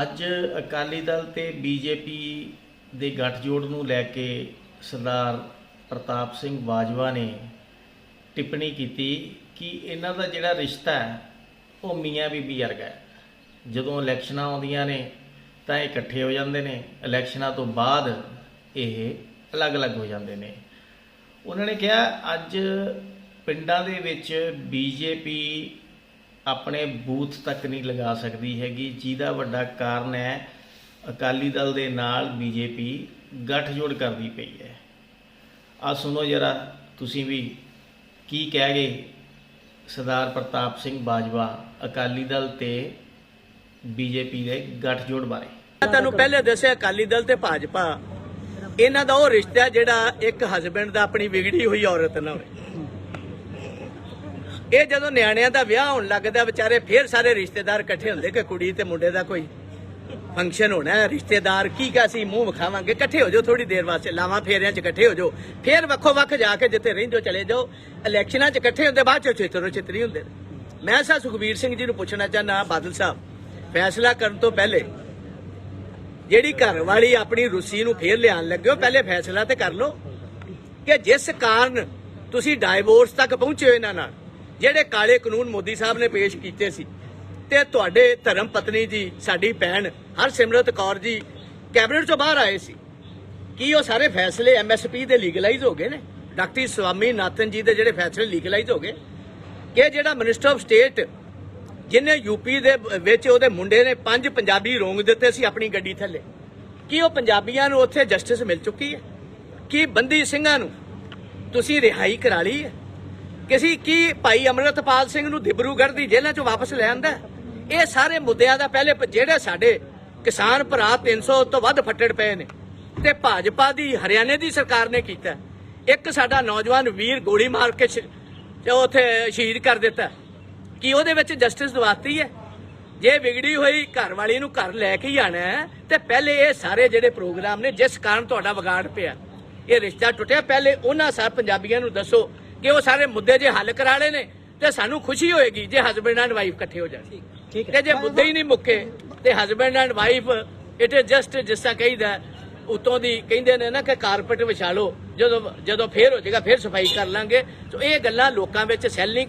ਅੱਜ ਅਕਾਲੀ ਦਲ ਤੇ ਬੀਜੇਪੀ ਦੇ ਗੱਠਜੋੜ ਨੂੰ ਲੈ ਕੇ ਸਰਦਾਰ ਪ੍ਰਤਾਪ ਸਿੰਘ ਬਾਜਵਾ ਨੇ ਟਿੱਪਣੀ ਕੀਤੀ ਕਿ ਇਹਨਾਂ ਦਾ ਜਿਹੜਾ ਰਿਸ਼ਤਾ ਹੈ, ਉਹ ਮੀਆਂ ਬੀਬੀ ਵਰਗਾ ਹੈ। ਜਦੋਂ ਇਲੈਕਸ਼ਨਾਂ ਆਉਂਦੀਆਂ ਨੇ, ਤਾਂ ਇਹ ਇਕੱਠੇ ਹੋ ਜਾਂਦੇ ਨੇ। ਇਲੈਕਸ਼ਨਾਂ ਤੋਂ ਬਾਅਦ ਇਹ ਅਲੱਗ-ਅਲੱਗ ਹੋ ਜਾਂਦੇ ਨੇ। ਉਹਨਾਂ ਨੇ ਕਿਹਾ, ਅੱਜ ਪਿੰਡਾਂ ਦੇ ਵਿੱਚ ਬੀਜੇਪੀ ਆਪਣੇ ਬੂਥ ਤੱਕ ਨਹੀਂ ਲਗਾ ਸਕਦੀ ਹੈਗੀ। ਜਿਹਦਾ ਵੱਡਾ ਕਾਰਨ ਹੈ, ਅਕਾਲੀ ਦਲ ਦੇ ਨਾਲ ਬੀਜੇਪੀ ਗੱਠਜੋੜ ਕਰਦੀ ਪਈ ਹੈ। ਆ ਸੁਣੋ ਜਰਾ, ਤੁਸੀਂ ਵੀ ਕੀ ਕਹਿ ਗਏ? ਸਰਦਾਰ ਪ੍ਰਤਾਪ ਸਿੰਘ ਬਾਜਵਾ ਅਕਾਲੀ ਦਲ ਤੇ ਬੀਜੇਪੀ ਦੇ ਗੱਠਜੋੜ ਬਾਰੇ। ਮੈਂ ਤੁਹਾਨੂੰ ਪਹਿਲੇ ਦੱਸਿਆ, ਅਕਾਲੀ ਦਲ ਤੇ ਭਾਜਪਾ। ਇਹਨਾਂ ਦਾ ਉਹ ਰਿਸ਼ਤਾ ਜਿਹੜਾ ਇੱਕ ਹਸਬੰਡ ਦਾ ਆਪਣੀ ਵਿਗੜੀ ਹੋਈ ਔਰਤ ਨਾਲ। ਹੋਵੇ ਇਹ ਜਦੋਂ ਨਿਆਣਿਆਂ ਦਾ ਵਿਆਹ ਹੋਣ ਲੱਗਦਾ, ਵਿਚਾਰੇ ਫੇਰ ਸਾਰੇ ਰਿਸ਼ਤੇਦਾਰ ਇਕੱਠੇ ਹੁੰਦੇ ਕਿ ਕੁੜੀ ਤੇ ਮੁੰਡੇ ਦਾ ਕੋਈ ਫੰਕਸ਼ਨ ਹੋਣਾ ਹੈ? ਰਿਸ਼ਤੇਦਾਰ ਕੀ ਕਾ ਸੀ ਮੂੰਹ ਵਿਖਾਵਾਂਗੇ? ਇਕੱਠੇ ਹੋ ਜਾਓ ਥੋੜੀ ਦੇਰ ਵਾਸਤੇ, ਲਾਵਾਂ ਫੇਰਿਆਂ 'ਚ ਇਕੱਠੇ ਹੋ ਜਾਓ। ਫੇਰ ਵੱਖੋ ਵੱਖ ਜਾ ਕੇ ਜਿੱਥੇ ਰਹਿੰਦੇ ਹੋ ਚਲੇ ਜਾਓ। ਇਲੈਕਸ਼ਨਾਂ 'ਚ ਇਕੱਠੇ ਹੁੰਦੇ, ਬਾਅਦ 'ਚ ਚਿੱਤਰੋ ਚਿੱਤਰੀ ਹੁੰਦੇ ਮੈਂ ਸਾ ਸੁਖਬੀਰ ਸਿੰਘ ਜੀ ਨੂੰ ਪੁੱਛਣਾ ਚਾਹੁੰਦਾ ਬਾਦਲ ਸਾਹਿਬ, ਫੈਸਲਾ ਕਰਨ ਤੋਂ ਪਹਿਲੇ ਜਿਹੜੀ ਘਰ ਵਾਲੀ ਆਪਣੀ ਰੁੱਸੀ ਨੂੰ ਫੇਰ ਲਿਆਣ ਲੱਗੇ ਹੋ, ਪਹਿਲੇ ਫੈਸਲਾ ਤੇ ਕਰ ਲਓ ਕਿ ਜਿਸ ਕਾਰਨ ਤੁਸੀਂ ਡਾਈਵੋਰਸ ਤੱਕ ਪਹੁੰਚੇ ਹੋ ਇਹਨਾਂ ਨਾਲ? ਜਿਹੜੇ ਕਾਲੇ ਕਾਨੂੰਨ ਮੋਦੀ ਸਾਹਿਬ ਨੇ ਪੇਸ਼ ਕੀਤੇ ਸੀ ਤੇ ਤੁਹਾਡੇ ਧਰਮ ਪਤਨੀ ਜੀ, ਸਾਡੀ ਭੈਣ ਹਰਸਿਮਰਤ ਕੌਰ ਜੀ ਕੈਬਨਿਟ ਤੋਂ ਬਾਹਰ ਆਏ ਸੀ। ਕੀ ਉਹ ਸਾਰੇ ਫੈਸਲੇ ਐਮਐਸਪੀ ਦੇ ਲੀਗਲਾਈਜ਼ ਹੋ ਗਏ ਨੇ? ਡਾਕਟਰ ਸਵਾਮੀ ਨਾਥਨ ਜੀ ਦੇ ਜਿਹੜੇ ਫੈਸਲੇ ਲੀਗਲਾਈਜ਼ ਹੋ ਗਏ? ਕਿ ਜਿਹੜਾ ਮਿਨਿਸਟਰ ਆਫ ਸਟੇਟ, ਜਿਹਨੇ ਯੂਪੀ ਦੇ ਵਿੱਚ ਉਹਦੇ ਮੁੰਡੇ ਨੇ ਪੰਜ ਪੰਜਾਬੀ ਰੋਂਗ ਦਿੱਤੇ ਸੀ ਆਪਣੀ ਗੱਡੀ ਥੱਲੇ, ਕੀ ਉਹ ਪੰਜਾਬੀਆਂ ਨੂੰ ਉੱਥੇ ਜਸਟਿਸ ਮਿਲ ਚੁੱਕੀ ਹੈ? ਕੀ ਬੰਦੀ ਸਿੰਘਾਂ ਨੂੰ ਤੁਸੀਂ ਰਿਹਾਈ ਕਰਾ ਲਈ ਹੈ? ਕਿਸੇ ਕੀ ਭਾਈ ਅਮਰਤਪਾਲ ਸਿੰਘ ਨੂੰ ਦਿਬਰੂਗੜ੍ਹ ਦੀ ਜੇਲ੍ਹਾਂ ਚੋਂ ਵਾਪਸ ਲੈ ਆਂਦਾ ਇਹ ਸਾਰੇ ਮੁੱਦਿਆਂ ਦਾ ਪਹਿਲੇ ਜਿਹੜੇ ਸਾਡੇ ਕਿਸਾਨ ਭਰਾ 300 ਤੋਂ ਵੱਧ ਫੱਟੜ ਪਏ ਨੇ ਤੇ ਭਾਜਪਾ ਦੀ, ਹਰਿਆਣੇ ਦੀ ਸਰਕਾਰ ਨੇ ਕੀਤਾ ਇੱਕ ਸਾਡਾ ਨੌਜਵਾਨ ਵੀਰ ਗੋਲੀ ਮਾਰ ਕੇ ਸ਼- ਸ਼ਹੀਦ ਕਰ ਦਿੱਤਾ ਕਿ ਉਹਦੇ ਵਿੱਚ ਜਸਟਿਸ ਦਵਾਤੀ ਹੈ? ਜੇ ਵਿਗੜੀ ਹੋਈ ਘਰ ਵਾਲੀ ਨੂੰ ਘਰ ਲੈ ਕੇ ਹੀ ਆਣਾ ਹੈ, ਤੇ ਪਹਿਲੇ ਇਹ ਸਾਰੇ ਜਿਹੜੇ ਪ੍ਰੋਗਰਾਮ ਨੇ, ਜਿਸ ਕਾਰਨ ਤੁਹਾਡਾ ਵਿਗਾੜ ਪਿਆ, ਇਹ ਰਿਸ਼ਤਾ ਟੁੱਟਿਆ। ਪਹਿਲੇ ਉਹਨਾਂ ਸਾਰੇ ਪੰਜਾਬੀਆਂ ਨੂੰ ਦੱਸੋ ਕਿ ਉਹ ਸਾਰੇ ਮੁੱਦੇ ਜੇ ਹੱਲ ਕਰਾ ਲਏ ਨੇ ਤੇ ਸਾਨੂੰ ਖੁਸ਼ੀ ਹੋਏਗੀ ਜੇ ਹਸਬੰਡ ਐਂਡ ਵਾਈਫ ਇਕੱਠੇ ਹੋ ਜਾਣ। ਠੀਕ ਤੇ ਜੇ ਮੁੱਦੇ ਹੀ ਨਹੀਂ ਮੁੱਕੇ ਤੇ husband and wife it is just ਜਿਸ ਤਰ੍ਹਾਂ ਕਹੀਦਾ ਉਤੋਂ ਦੀ ਕਹਿੰਦੇ ਨੇ ਨਾ ਕਿ ਕਾਰਪੇਟ ਵਿਛਾ ਲਓ ਜਦੋਂ ਜਦੋਂ ਫੇਰ ਹੋ ਜਾਏਗਾ ਫੇਰ ਸਫ਼ਾਈ ਕਰ ਲਾਂਗੇ। ਸੋ ਇਹ ਗੱਲਾਂ ਲੋਕਾਂ ਵਿੱਚ ਸੈੱਲ ਨਹੀਂ